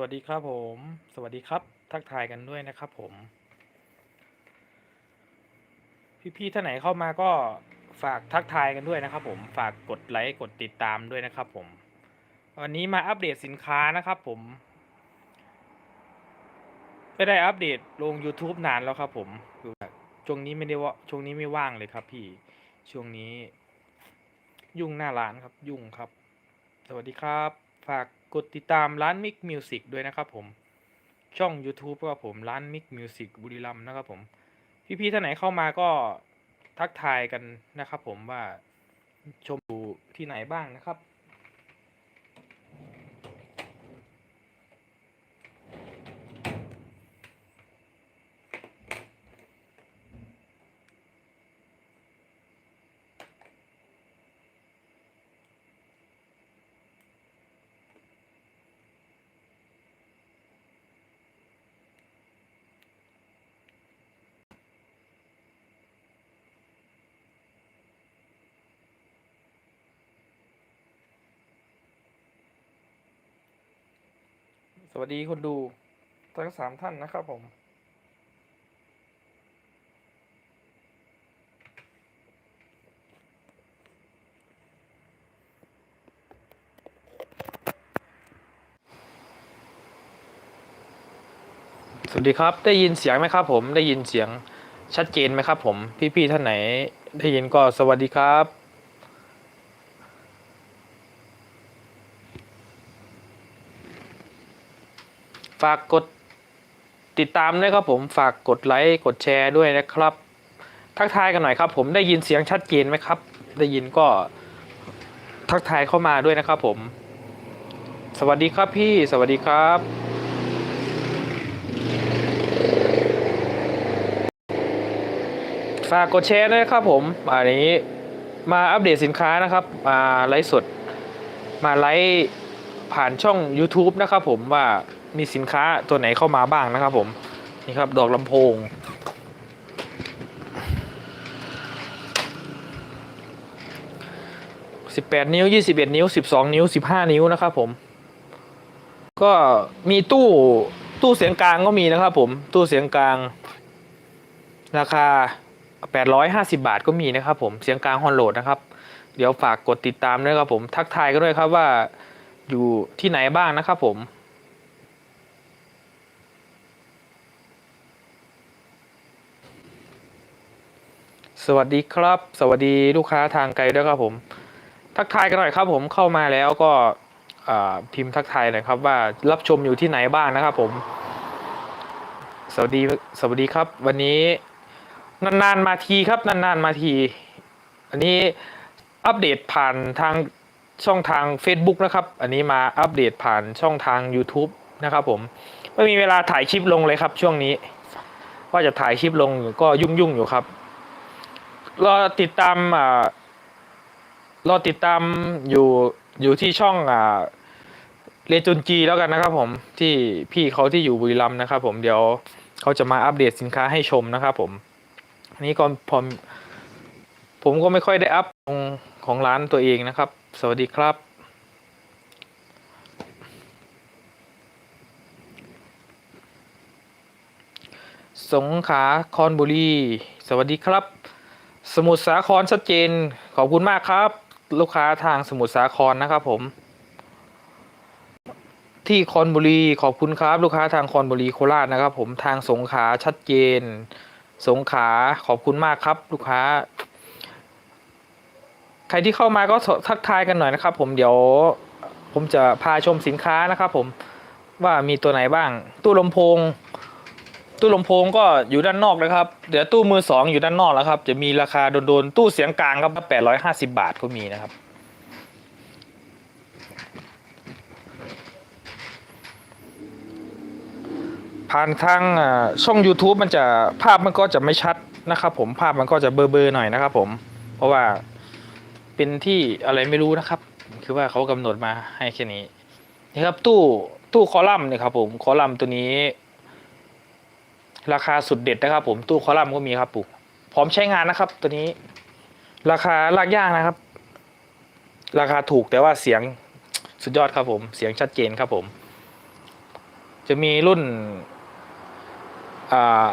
วัสดีครับผม สวัสดีครับ ทักทายกันด้วยนะครับผม พี่ๆท่านไหนเข้ามาก็ฝากทักทายกันด้วยนะครับ ผม ฝากกดไลค์กดติดตามด้วยนะครับผม วันนี้มาอัปเดตสินค้านะครับผม ไม่ได้อัปเดตลง YouTube นานแล้วครับ ผมคือช่วงนี้ไม่ได้ว่าช่วงนี้ไม่ว่างเลยครับ พี่ ช่วงนี้ ยุ่งหน้าร้านครับ ยุ่งครับ สวัสดีครับ ฝาก กดติดตามร้านมิกมิวสิกด้วยนะครับผม ช่อง YouTube ก็ผมร้านมิกมิวสิกบุรีรัมย์นะครับผม พี่ๆท่านไหนเข้ามาก็ทักทายกันนะครับผมว่าชมดูที่ไหนบ้างนะครับ วัสดีคนดูทั้งสามท่านนะครับผม สวัสดีครับ ได้ยินเสียงไหมครับผม ได้ยินเสียงชัดเจนไหมครับผม พี่ๆท่านไหน ได้ยินก็สวัสดีครับ ฝากกดติดตามด้วยครับผมฝากกดไลค์กดแชร์ด้วยนะครับ ทักทายกันหน่อยครับ ผมได้ยินเสียงชัดเจนไหมครับ ได้ยินก็ทักทายเข้ามาด้วยนะครับผม สวัสดีครับพี่สวัสดีครับฝากกดแชร์ด้วยนะครับผมอันนี้มาอัปเดตสินค้านะครับ มาไลฟ์สด มาไลฟ์ผ่านช่อง YouTube นะครับผมว่า มีสินค้าตัวไหนเข้ามาบ้างนะครับ ผมนี่ครับดอกลำโพง 18 นิ้ว 21 นิ้ว 12 นิ้ว 15 นิ้วนะครับผม ก็มีตู้ตู้เสียงกลางก็มีนะครับผม ตู้เสียงกลาง ราคา 850 บาทก็มีนะครับผมเสียงกลางฮอนโหลดนะครับ เดี๋ยวฝากกดติดตามด้วยครับผมทักทายกันด้วยครับว่าอยู่ที่ไหนบ้างนะครับผม สวัสดีครับ สวัสดีลูกค้าทางไกลด้วยครับผม ทักทายกันหน่อยครับผมเข้ามาแล้วก็พิมพ์ทักทายหน่อยครับว่ารับชมอยู่ที่ไหนบ้างนะครับผม สวัสดีสวัสดีครับ วันนี้นานๆมาทีครับนานๆมาที อันนี้อัปเดตผ่านทางช่องทาง Facebook นะครับ อันนี้มาอัปเดตผ่านช่องทาง YouTube นะครับผมไม่มีเวลาถ่ายคลิปลงเลยครับช่วงนี้ ว่าจะถ่ายคลิปลงก็ยุ่งๆอยู่ครับ รอติดตามอ่ารอติดตามอยู่อยู่ที่ช่องอ่าเรจุนจีแล้วกันนะครับผมที่พี่เขาที่อยู่บุรีรัมย์นะครับผมเดี๋ยวเขาจะมาอัปเดตสินค้าให้ชมนะครับผมอันนี้ก็ผมผมก็ไม่ค่อยได้อัพของของร้านตัวเองนะครับ สวัสดีครับสงขาคอนบุรี สวัสดีครับ สมุทรสาครชัดเจน ขอบคุณมากครับ ลูกค้าทางสมุทรสาครนะครับผม ที่คอนบุรีขอบคุณครับ ลูกค้าทางคอนบุรีโคราชนะครับ ผมทางสงขาชัดเจน สงขาขอบคุณมากครับ ลูกค้า ใครที่เข้ามาก็ทักทายกันหน่อยนะครับ ผมเดี๋ยว ผมจะพาชมสินค้านะครับ ผมว่ามีตัวไหนบ้าง ตู้ลำโพง ตู้ลำโพงก็อยู่ด้านนอกนะครับเดี๋ยวตู้มือสองอยู่ด้านนอกแล้วครับ จะมีราคาโดนๆตู้เสียงกลางครับแปดร้อยห้าสิบาทก็มีนะครับ ผ่านทางช่อง YouTube มันจะภาพมันก็จะไม่ชัดนะครับ ผมภาพมันก็จะเบลอๆหน่อยนะครับ ผมเพราะว่าเป็นที่อะไรไม่รู้นะครับ คือว่าเขากำหนดมาให้แค่นี้นี่ครับตู้ตู้คอลัมน์นี่ครับผมคอลัมน์ตัวนี้ ราคาสุดเด็ดนะครับ ผมตู้คอลัมน์ก็มีครับ ปุ๊พร้อมใช้งานนะครับ ตัวนี้ ราคาลากย่างนะครับ ราคาถูกแต่ว่าเสียงสุดยอดครับ ผม เสียงชัดเจนครับผม จะมีรุ่นอ่า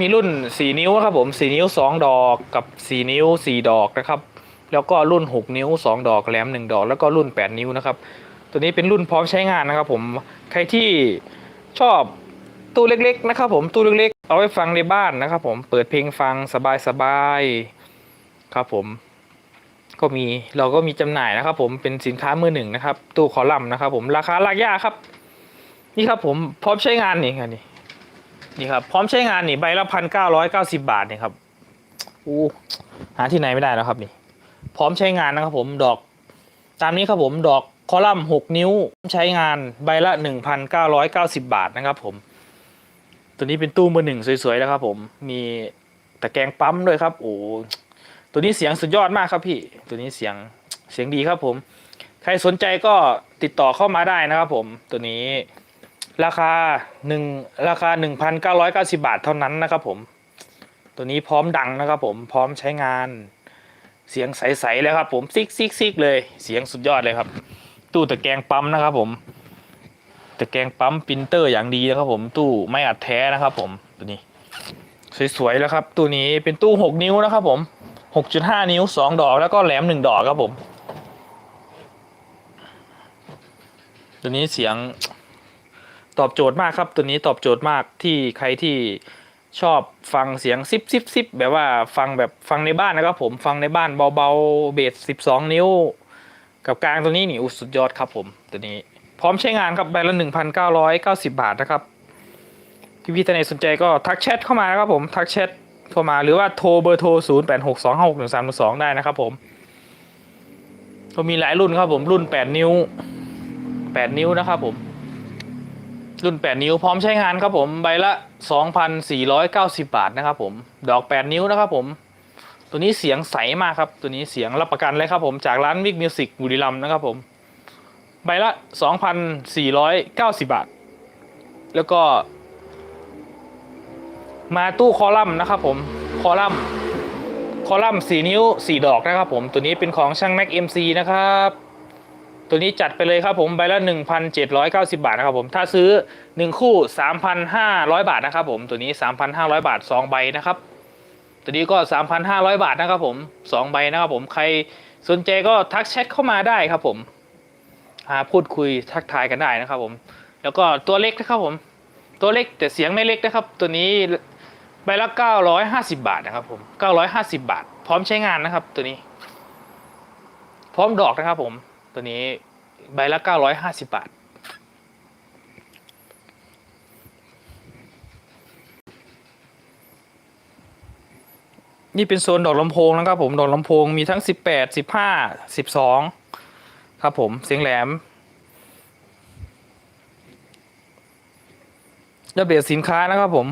มีรุ่นสี่นิ้วครับผมสี่นิ้วสองดอกกับสี่นิ้วสี่ดอกนะครับ แล้วก็รุ่นหกนิ้วสองดอกแหลมหนึ่งดอก แล้วก็รุ่นแปดนิ้วนะครับ ตัวนี้เป็นรุ่นพร้อมใช้งานนะครับ ผม ใครที่ชอบ ตู้เล็ก ๆ นะครับผมตู้เล็ก ๆ เอาไว้ฟังในบ้านนะครับ ผมเปิดเพลงฟังสบายๆครับผมก็มีเราก็มีจำหน่ายนะครับ ผมเป็นสินค้ามือหนึ่งนะครับ ตู้คอลัมน์นะครับ ผมราคาลักย่าครับ นี่ครับผมพร้อมใช้งานนี่ครับนี่นี่ครับพร้อมใช้งานนี่ใบละพันเก้าร้อยเก้าสิบาทนี่ครับอู้หาที่ไหนไม่ได้แล้วครับนี่ พร้อมใช้งานนะครับ ผมดอก ตามนี้ครับผมดอกคอลัมน์หกนิ้วใช้งานใบละหนึ่งพันเก้าร้อยเก้าสิบาทนะครับ ผม ตัวนี้เป็นตู้มือหนึ่งสวยๆแล้วครับ ผมมีตะแกรงปั๊มด้วยครับ โอ้ตัวนี้เสียงสุดยอดมากครับพี่ ตัวนี้เสียงเสียงดีครับผม ใครสนใจก็ติดต่อเข้ามาได้นะครับ ผม ตัวนี้ราคาหนึ่งราคาหนึ่งพันเก้าร้อยเก้าสิบาทเท่านั้นนะครับ ผม ตัวนี้พร้อมดังนะครับ ผมพร้อมใช้งาน เสียงใสๆเลยครับ ผมซิกซิกซิกเลย เสียงสุดยอดเลยครับ ตู้ตะแกรงปั๊มนะครับ ผม ตะแกรงปั๊มปรินเตอร์อย่างดีนะครับผมตู้ไม่อัดแท้นะครับผมตัวนี้ สวยๆแล้วครับตัวนี้เป็นตู้หกนิ้วนะครับผมหกจุดห้านิ้วสองดอกแล้วก็แหลมหนึ่งดอกครับผมตัวนี้เสียงตอบโจทย์มากครับ ตัวนี้ตอบโจทย์มากที่ใครที่ชอบฟังเสียงซิปซิปซิปแบบว่าฟังแบบฟังในบ้านนะครับผมฟังในบ้านเบาๆเบสสิบสองนิ้ว กับกลางตัวนี้นี่อุสุดยอดครับผมตัวนี้ พร้อมใช้งานครับใบละหนึ่งพันเก้าร้อยเก้าสิบาทนะครับที่พี่ท่านใดสนใจก็ทักแชทเข้ามานะครับผมทักแชทโทรมาหรือว่าโทรเบอร์โทร 0 8 6 2 5 6 1 3 2 ได้นะครับผมก็มีหลายรุ่นครับผมรุ่น 8 นิ้ว 8 นิ้วนะครับผม รุ่น 8 นิ้วพร้อมใช้งานครับผมใบละ 2,490 บาทนะครับผมดอก 8 นิ้วนะครับผมตัวนี้เสียงใสมากครับ ตัวนี้เสียงรับประกันเลยครับผมจากร้านวิกมิวสิกบุรีรัมย์นะครับผม ใบละ 2,490 บาท แล้วก็ มาตู้คอลัมน์นะครับผมคอลัมน์คอลัมน์สี่นิ้วสี่ดอกนะครับผม ตัวนี้เป็นของช่างแม็กเอ็มซีนะครับ ตัวนี้จัดไปเลยครับผม ใบละ 1,790 บาทนะครับผม ถ้าซื้อ 1 คู่ 3,500 บาทนะครับผม ตัวนี้ 3,500 บาท 2 ใบนะครับ ตัวนี้ก็ 3,500 บาทนะครับผม 2 ใบนะครับผม ใครสนใจก็ทักแชทเข้ามาได้ครับผม หาพูดคุยทักทายกันได้นะครับ ผม แล้วก็ตัวเล็กนะครับผม ตัวเล็กแต่เสียงไม่เล็กนะครับ ตัวนี้ใบละ 950 บาทนะครับ ผม 950 บาท พร้อมใช้งานนะครับ ตัวนี้ พร้อมดอกนะครับ ผม ตัวนี้ใบละ 950 บาทนี่เป็นโซนดอกลำโพงนะครับผม ดอกลำโพงมีทั้ง 18 15 12 ครับผมเสียงแหลมอัปเดตสินค้านะครับผม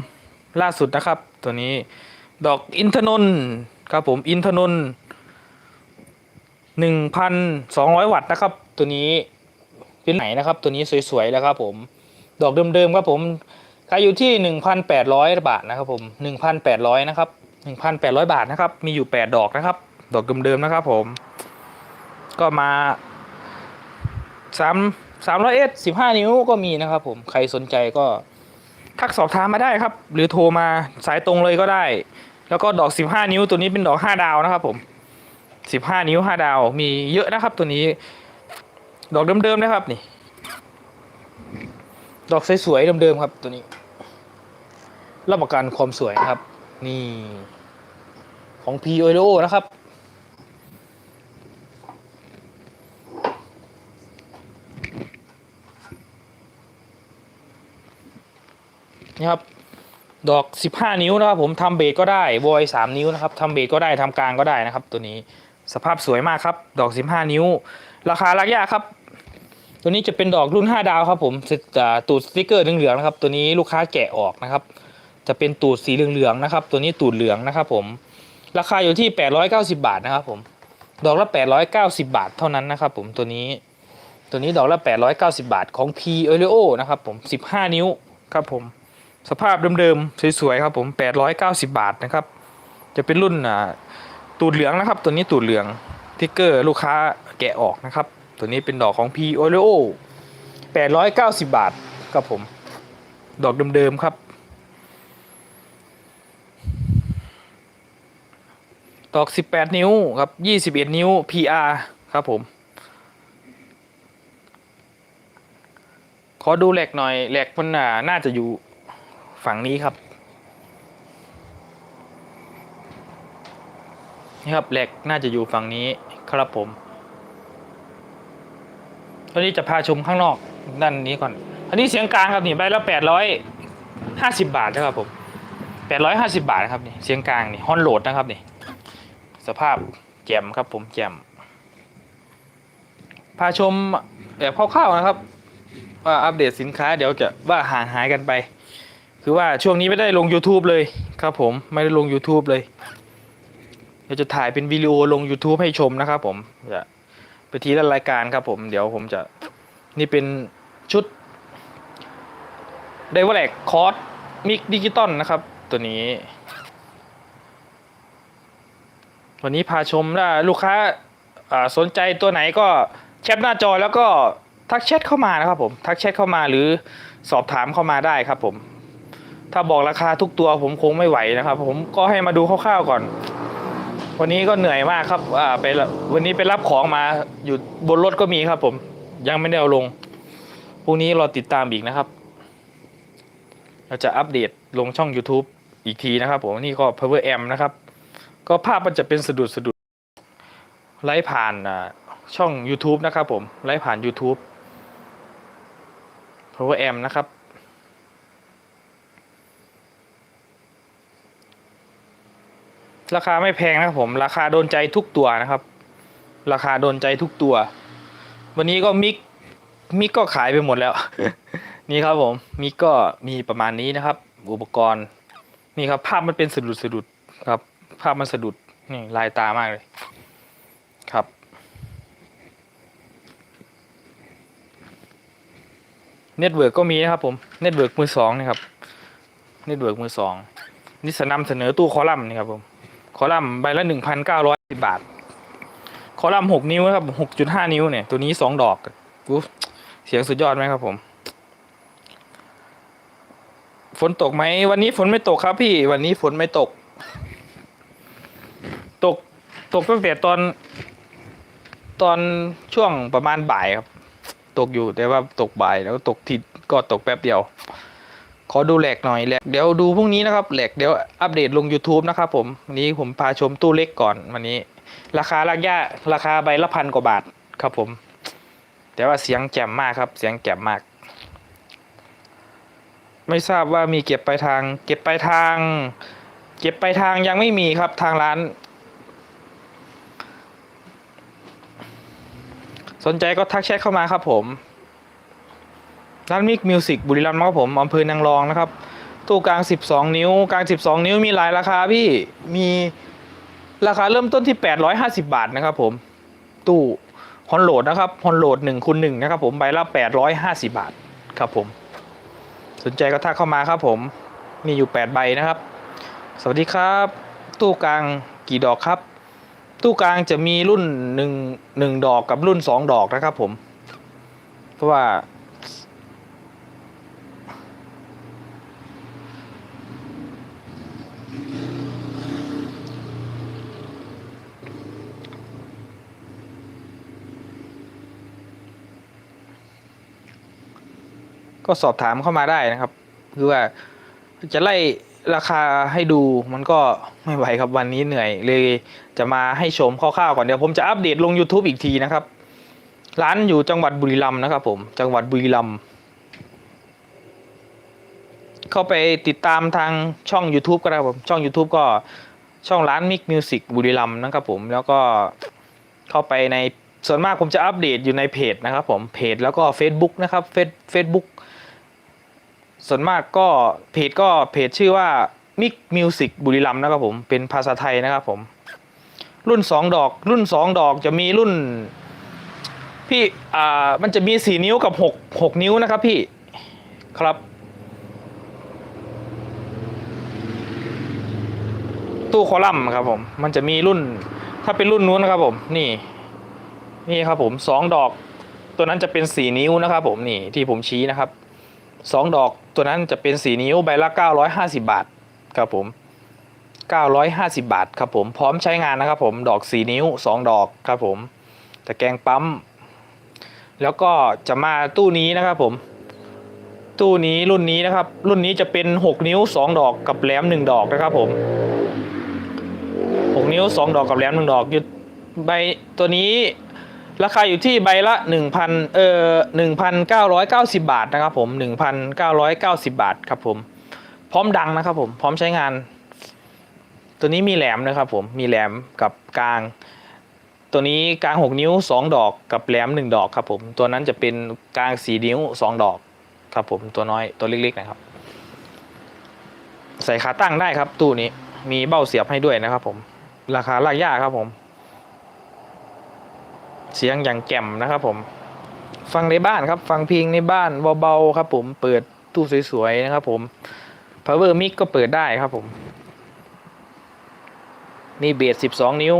ล่าสุดนะครับ ตัวนี้ดอกอินทนนท์ครับผมอินทนนท์หนึ่งพันสองร้อยวัตต์นะครับ ตัวนี้เป็นไหนนะครับ ตัวนี้สวยๆแล้วครับผมดอกเดิมๆครับผมขายอยู่ที่หนึ่งพันแปดร้อยบาทนะครับผมหนึ่งพันแปดร้อยนะครับหนึ่งพันแปดร้อยบาทนะครับ มีอยู่แปดดอกนะครับ ดอกเดิมๆนะครับผม ก็มา สามสามร้อยเอสสิบห้านิ้วก็มีนะครับผมใครสนใจก็ทักสอบถามมาได้ครับ หรือโทรมาสายตรงเลยก็ได้ แล้วก็ดอก15นิ้วตัวนี้เป็นดอก5ดาวนะครับผม15นิ้ว5ดาวมีเยอะนะครับตัวนี้ ดอกเดิมๆนะครับนี่ ดอกสวยๆเดิมๆครับตัวนี้รับประกันความสวยนะครับ นี่ ของ p o l o นะครับ นี่ครับ ดอก 15 นิ้วนะครับผมทำเบสก็ได้วอย3นิ้วนะครับทำเบสก็ได้ทำกลางก็ได้นะครับ ตัวนี้สภาพสวยมากครับ ดอก 15 นิ้ว ราคาลักยากครับ ตัวนี้จะเป็นดอกรุ่น 5 ดาวครับผมตูดสติกเกอร์เหลืองๆนะครับ ตัวนี้ลูกค้าแกะออกนะครับ จะเป็นตูดสีเหลืองๆนะครับ ตัวนี้ตูดเหลืองนะครับ ผม ราคาอยู่ที่ 890 บาทนะครับ ผม ดอกละ 890 บาทเท่านั้นนะครับ ผมตัวนี้ ตัวนี้ดอกละ 890 บาทของ P o l e o นะครับ ผม 15 นิ้วครับผม สภาพเดิมๆสวยๆครับผม 890 บาทนะครับ จะเป็นรุ่นอ่าตูดเหลืองนะครับ ตัวนี้ตูดเหลืองทิกเกอร์ลูกค้าแกะออกนะครับ ตัวนี้เป็นดอกของ P o l e o 890 บาทครับผม ดอกเดิมๆครับ ดอก 18 นิ้วครับ 21 นิ้ว PR ครับผมขอดูแหลกหน่อยแหลกมันอ่าน่าจะอยู่ ฝั่งนี้ครับ นี่ครับแหลกน่าจะอยู่ฝั่งนี้ครับผมตอนนี้จะพาชมข้างนอกด้านนี้ก่อน อันนี้เสียงกลางครับนี่ใบละแปดร้อยห้าสิบาทนะครับผมแปดร้อยห้าสิบาทนะครับนี่เสียงกลางนี่ฮอนโหลดนะครับนี่สภาพแจ่มครับผมแจ่มพาชมแบบคร่าวๆนะครับว่าอัปเดตสินค้าเดี๋ยวจะว่าห่างหายกันไป คือว่าช่วงนี้ไม่ได้ลง YouTube เลยครับผมไม่ได้ลง YouTube เลยเดี๋ยวจะถ่ายเป็นวิดีโอลง YouTube ให้ชมนะครับผมจะไปทีละรายการครับผมเดี๋ยวผมจะนี่เป็นชุดไดว a แลกคอร์สมิกดิจิตอลนะครับ ตัวนี้ วันนี้พาชมถ้าลูกค้าสนใจตัวไหนก็แคปหน้าจอแล้วก็ทักแชทเข้ามานะครับผม ทักแชทเข้ามาหรือสอบถามเข้ามาได้ครับผม ถ้าบอกราคาทุกตัวผมคงไม่ไหวนะครับ ผมก็ให้มาดูคร่าวๆก่อน วันนี้ก็เหนื่อยมากครับอ่าไปวันนี้ไปรับของมาอยู่บนรถก็มีครับผม ยังไม่ได้เอาลงพรุ่งนี้รอติดตามอีกนะครับ เราจะอัปเดตลงช่อง YouTube อีกทีนะครับผมนี่ก็ Power M นะครับ ก็ภาพมันจะเป็นสะดุดสะดุดไลฟ์ผ่านช่อง YouTube นะครับผมไลฟ์ผ่าน YouTube Power M นะครับ ราคาไม่แพงนะครับผม ราคาโดนใจทุกตัวนะครับ ราคาโดนใจทุกตัว วันนี้ก็มิกมิกก็ขายไปหมดแล้ว นี่ครับผมมิกก็มีประมาณนี้นะครับ อุปกรณ์นี่ครับ ภาพมันเป็นสะดุดสะดุดครับ ภาพมันสะดุดนี่ลายตามากเลยครับ เน็ตเวิร์กก็มีนะครับผมเน็ตเวิร์กมือสองนะครับเน็ตเวิร์กมือสองนี่สนำเสนอตู้คอลัมน์นี่ครับผม คอลัมน์ใบละหนึ่งพันเก้าร้อยสิบบาท คอลัมน์หกนิ้วนะครับหกจุดห้านิ้วเนี่ย ตัวนี้สองดอกอุ๊ยเสียงสุดยอดไหมครับผม ฝนตกไหมวันนี้ฝนไม่ตกครับพี่ วันนี้ฝนไม่ตก ตกตกตั้งแต่ตอน ตอนช่วงประมาณบ่ายครับ ตกอยู่แต่ว่าตกบ่ายแล้วก็ตกทิศก็ตกแป๊บเดียว ขอดูแหลกหน่อยแหลกเดี๋ยวดูพรุ่งนี้นะครับแหลกเดี๋ยวอัปเดตลง YouTube นะครับผมวันนี้ผมพาชมตู้เล็กก่อนวันนี้ ราคาลากย่าราคาใบละพันกว่าบาทครับผม แต่ว่าเสียงแจ่มมากครับ เสียงแจ่มมาก ไม่ทราบว่ามีเก็บไปลายทาง เก็บไปลายทาง เก็บไปลายทางยังไม่มีครับทางร้าน สนใจก็ทักแชทเข้ามาครับผม ร้านมิกมิวสิกบุรีรัมย์ครับผมอำเภอนางรองนะครับ ตู้กลาง 12 นิ้ว กลาง 12 นิ้วมีหลายราคาพี่มีราคาเริ่มต้นที่ 850 บาทนะครับผมตู้ฮอนโหลดนะครับฮอนโหลด1คูณ1นะครับผมใบละ 850 บาทครับผม สนใจก็ทักเข้ามาครับผมมีอยู่ 8 ใบนะครับ สวัสดีครับ ตู้กลางกี่ดอกครับ ตู้กลางจะมีรุ่นหนึ่งหนึ่งดอกกับรุ่นสองดอกนะครับผม เพราะว่า ก็สอบถามเข้ามาได้นะครับ คือว่าจะไล่ราคาให้ดูมันก็ไม่ไหวครับวันนี้เหนื่อยเลยจะมาให้ชมคร่าวๆก่อนเดี๋ยวผมจะอัปเดตลง YouTube อีกทีนะครับ ร้านอยู่จังหวัดบุรีรัมย์นะครับผมจังหวัดบุรีรัมย์เข้าไปติดตามทางช่อง YouTube ก็ได้ครับผมช่อง YouTube ก็ช่องร้านมิกมิวสิกบุรีรัมย์นะครับผมแล้วก็เข้าไปในส่วนมากผมจะอัปเดตอยู่ในเพจนะครับผมเพจแล้วก็ Facebook นะครับเฟซเฟซบุ๊ก ส่วนมากก็เพจก็เพจชื่อว่ามิกมิวสิกบุรีรัมนะครับผมเป็นภาษาไทยนะครับผม รุ่นสองดอก รุ่นสองดอกจะมีรุ่น พี่อ่ามันจะมีสี่นิ้วกับหกหกนิ้วนะครับพี่ครับ ตู้คอลัมน์ครับผม มันจะมีรุ่น ถ้าเป็นรุ่นนู้นนะครับผม นี่ นี่ครับผมสองดอก ตัวนั้นจะเป็นสี่นิ้วนะครับผมนี่ที่ผมชี้นะครับ สองดอกตัวนั้นจะเป็นสีนิ้วใบละ 950 บาทครับผม 950 บาทครับผมพร้อมใช้งานนะครับผมดอกสีนิ้ว 2 ดอกครับผมตะแกรงปั๊ม แล้วก็จะมาตู้นี้นะครับผม ตู้นี้รุ่นนี้นะครับ รุ่นนี้จะเป็น 6 นิ้ว 2 ดอกกับแหลม 1 ดอกนะครับผม 6 นิ้ว 2 ดอกกับแหลม 1 ดอกอยู่ใบตัวนี้ ราคาอยู่ที่ใบละ 1,000เอ่อ1,990 บาทนะครับผม 1,990 บาทครับผม พร้อมดังนะครับผม พร้อมใช้งาน ตัวนี้มีแหลมนะครับผม มีแหลมกับกลาง ตัวนี้กลาง 6 นิ้ว 2 ดอกกับแหลม 1 ดอกครับผม ตัวนั้นจะเป็นกลาง 4 นิ้ว 2 ดอกครับผม ตัวน้อย ตัวเล็กๆนะครับ ใส่ขาตั้งได้ครับตู้นี้ มีเบ้าเสียบให้ด้วยนะครับผม ราคาลากย่าครับผม เสียงอย่างแจ่มนะครับผม ฟังในบ้านครับ ฟังเพลงในบ้านเบาๆครับผม เปิดตู้สวยๆนะครับผม power mic ก็เปิดได้ครับผม นี่เบส12 นิ้ว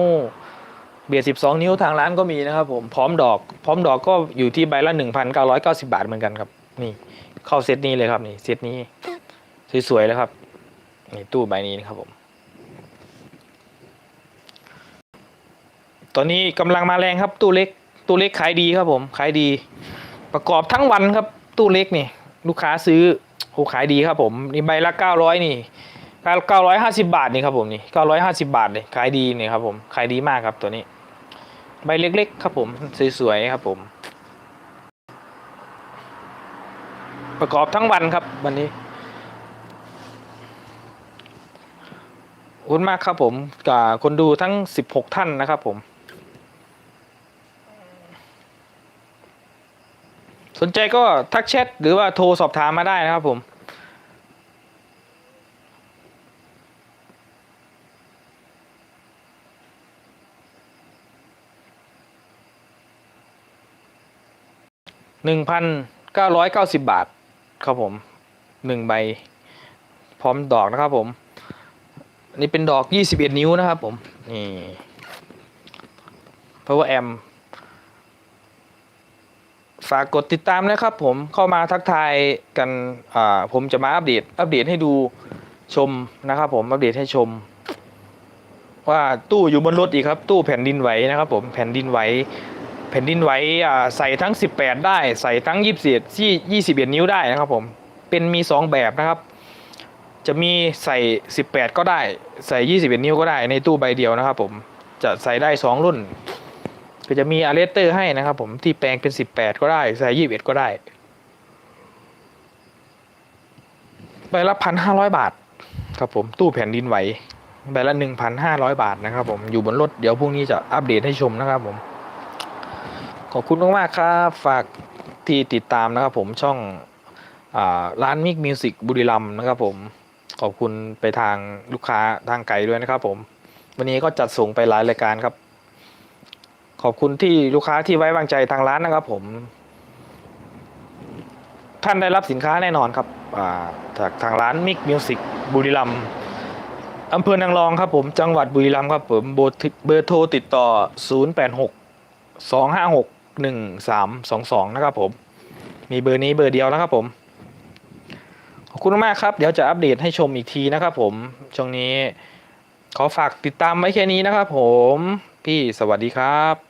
เบส12 นิ้วทางร้านก็มีนะครับผม พร้อมดอก พร้อมดอกก็อยู่ที่ใบละ 1,990 บาทเหมือนกันครับ นี่เข้าเซตนี้เลยครับนี่ เซตนี้ สวยๆเลยครับ นี่ตู้ใบนี้นะครับผม ตอนนี้กำลังมาแรงครับ ตู้เล็ก ตู้เล็กขายดีครับผมขายดี ประกอบทั้งวันครับ ตู้เล็กนี่ ลูกค้าซื้อโอ้ขายดีครับผมนี่ใบละเก้าร้อยนี่เก้าร้อยห้าสิบาทนี่ครับผมนี่เก้าร้อยห้าสิบาทเลยขายดีนี่ครับผมขายดีมากครับตัวนี้ ใบเล็กๆ ครับผมสวยๆครับผม ประกอบทั้งวันครับวันนี้ขอบคุณมากครับผมกับคนดูทั้ง 16 ท่านนะครับผม สนใจก็ทักแชทหรือว่าโทรสอบถามมาได้นะครับผม หนึ่งพันเก้าร้อยเก้าสิบบาท ครับผมหนึ่งใบ พร้อมดอกนะครับผมนนี้เป็นดอกยี่สิบเอ็ดนิ้วนะครับผม นี่ power amp ฝากกดติดตามนะครับผมเข้ามาทักทายกันผมจะมาอัปเดต อัปเดตให้ดูชมนะครับผมอัปเดตให้ชม ว่าตู้อยู่บนรถอีกครับ ตู้แผ่นดินไหวนะครับผมแผ่นดินไหวแผ่นดินไหวใส่ทั้ง 18 ได้ ใส่ทั้ง21ที่21 นิ้วได้นะครับผมเป็นมี 2 แบบนะครับ จะมีใส่ 18 ก็ได้ ใส่ 21 นิ้วก็ได้ในตู้ใบเดียวนะครับผมจะใส่ได้ 2 รุ่น ก็จะมีอะเลเตอร์ให้นะครับผมที่แปลงเป็น 18 ก็ได้ใส่21 ก็ได้ใบละพันห้าร้อยบาท ครับผมตู้แผ่นดินไหวใบละ1,500บาทนะครับผมอยู่บนรถเดี๋ยวพรุ่งนี้จะอัปเดตให้ชมนะครับผม ขอบคุณมากๆครับฝากที่ติดตามนะครับผมช่องอร้านมิกมิวสิกบุรีรัมนะครับผมขอบคุณไปทางลูกค้าทางไกลด้วยนะครับผม วันนี้ก็จัดส่งไปหลายรายการครับ ขอบคุณที่ลูกค้าที่ไว้วางใจทางร้านนะครับผม ท่านได้รับสินค้าแน่นอนครับจากทางร้านมิกมิวสิกบุรีรัมย์อำเภอนางรองครับผมจังหวัดบุรีรัมย์ครับผมเบอร์ติเบอร์โทรติดต่อ 086 256 1322 นะครับผม มีเบอร์นี้เบอร์เดียวนะครับผม ขอบคุณมากครับ เดี๋ยวจะอัปเดตให้ชมอีกทีนะครับผม ช่วงนี้ขอฝากติดตามไว้แค่นี้นะครับผม พี่สวัสดีครับ